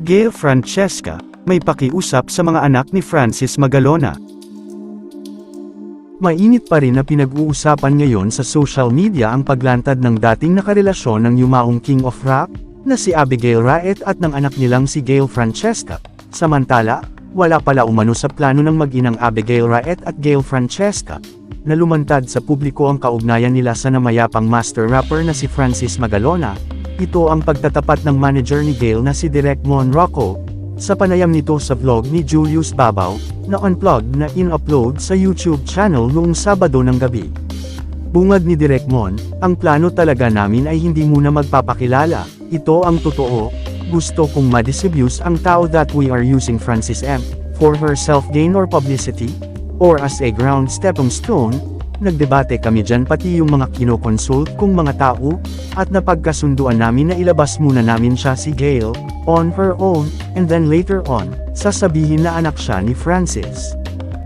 Gail Francesca, may pakiusap sa mga anak ni Francis Magalona. Mainit pa rin na pinag-uusapan ngayon sa social media ang paglantad ng dating nakarelasyon ng yumaong King of Rap, na si Abigail Raet at ng anak nilang si Gail Francesca. Samantala, wala pala umano sa plano ng mag-inang Abigail Raet at Gail Francesca, na lumantad sa publiko ang kaugnayan nila sa namayapang master rapper na si Francis Magalona. Ito ang pagtatapat ng manager ni Gail na si Direk Mon Rocco, sa panayam nito sa vlog ni Julius Babaw, na unplugged na in-upload sa YouTube channel noong Sabado ng gabi. Bungad ni Direk Mon, ang plano talaga namin ay hindi muna magpapakilala, ito ang totoo, gusto kong ma-disabuse ang tao that we are using Francis M. for her self-gain or publicity, or as a ground stepping stone, nagdebate kami dyan pati yung mga kinokonsult kong mga tao, at napagkasunduan namin na ilabas muna namin siya si Gail, on her own, and then later on, sasabihin na anak siya ni Francis.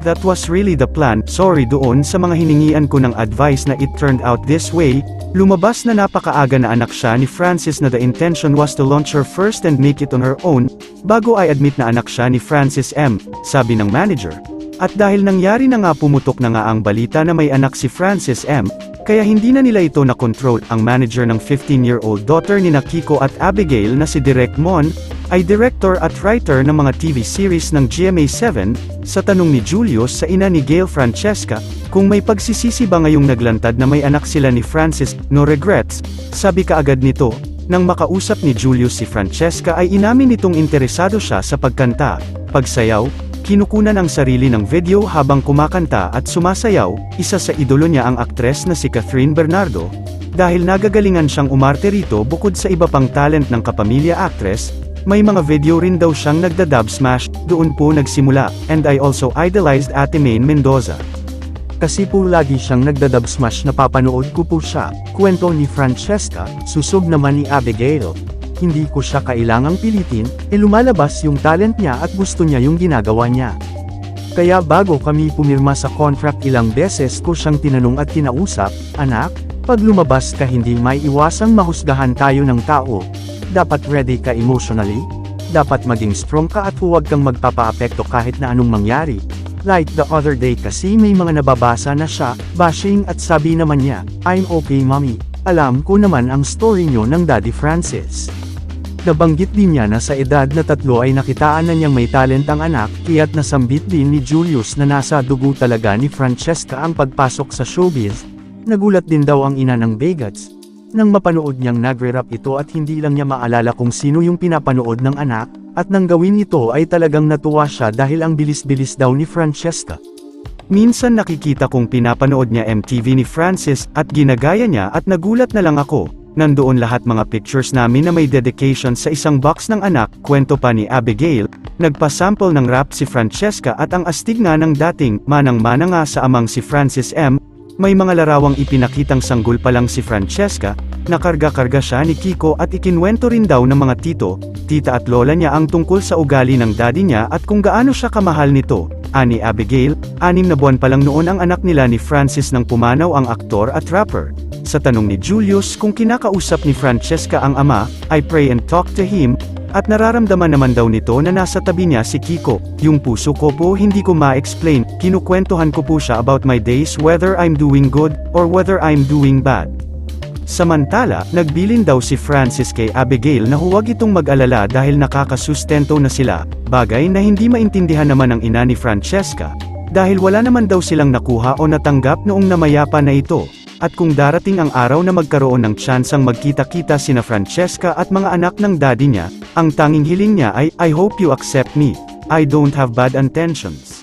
That was really the plan, sorry doon sa mga hiningian ko ng advice na it turned out this way, lumabas na napakaaga na anak siya ni Francis na the intention was to launch her first and make it on her own, bago ay admit na anak siya ni Francis M, sabi ng manager. At dahil nangyari na nga pumutok na nga ang balita na may anak si Francis M, kaya hindi na nila ito na-control, ang manager ng 15-year-old daughter ni Nakiko at Abigail na si Direk Mon, ay director at writer ng mga TV series ng GMA7, sa tanong ni Julius sa ina ni Gail Francesca, kung may pagsisisi ba ngayong naglantad na may anak sila ni Francis, no regrets, sabi kaagad nito, nang makausap ni Julius si Francesca ay inamin nitong interesado siya sa pagkanta, pagsayaw, kinukunan ang sarili ng video habang kumakanta at sumasayaw, isa sa idolo niya ang aktres na si Catherine Bernardo, dahil nagagalingan siyang umarte rito bukod sa iba pang talent ng kapamilya actress, may mga video rin daw siyang nagda-dub smash, doon po nagsimula, and I also idolized Ate Maine Mendoza. Kasi po lagi siyang nagdadub smash na papanood ko po siya, kwento ni Francesca, susog naman ni Abigail. Hindi ko siya kailangang pilitin, e lumalabas yung talent niya at gusto niya yung ginagawa niya. Kaya bago kami pumirma sa contract ilang beses ko siyang tinanong at kinausap, anak, pag lumabas ka hindi may iwasang mahusgahan tayo ng tao. Dapat ready ka emotionally, dapat maging strong ka at huwag kang magpapaapekto kahit na anong mangyari. Like the other day kasi may mga nababasa na siya, bashing at sabi naman niya, I'm okay mommy, alam ko naman ang story nyo ng Daddy Francis. Nabanggit din niya na sa edad na tatlo ay nakitaan na niyang may talent ang anak, kaya't nasambit din ni Julius na nasa dugo talaga ni Francesca ang pagpasok sa showbiz. Nagulat din daw ang ina ng Begats. Nang mapanood niyang nagre-rap ito at hindi lang niya maalala kung sino yung pinapanood ng anak, at nang gawin ito ay talagang natuwa siya dahil ang bilis-bilis daw ni Francesca. Minsan nakikita kong pinapanood niya MTV ni Francis at ginagaya niya at nagulat na lang ako. Nandoon lahat mga pictures namin na may dedication sa isang box ng anak, kwento pa ni Abigail, nagpasample ng rap si Francesca at ang astig nga ng dating, manang-mana nga sa amang si Francis M, may mga larawang ipinakitang sanggol pa lang si Francesca, nakarga-karga siya ni Kiko at ikinwento rin daw ng mga tito, tita at lola niya ang tungkol sa ugali ng daddy niya at kung gaano siya kamahal nito. Ani Abigail, anim na buwan pa lang noon ang anak nila ni Francis nang pumanaw ang aktor at rapper. Sa tanong ni Julius kung kinakausap ni Francesca ang ama, I pray and talk to him, at nararamdaman naman daw nito na nasa tabi niya si Kiko. Yung puso ko po hindi ko ma-explain, kinukwentuhan ko po siya about my days whether I'm doing good, or whether I'm doing bad. Samantala, nagbilin daw si Francis kay Abigail na huwag itong mag-alala dahil nakakasustento na sila, bagay na hindi maintindihan naman ng ina ni Francesca, dahil wala naman daw silang nakuha o natanggap noong namayapa na ito. At kung darating ang araw na magkaroon ng tsansang magkita-kita sina Francesca at mga anak ng daddy niya, ang tanging hiling niya ay, I hope you accept me. I don't have bad intentions.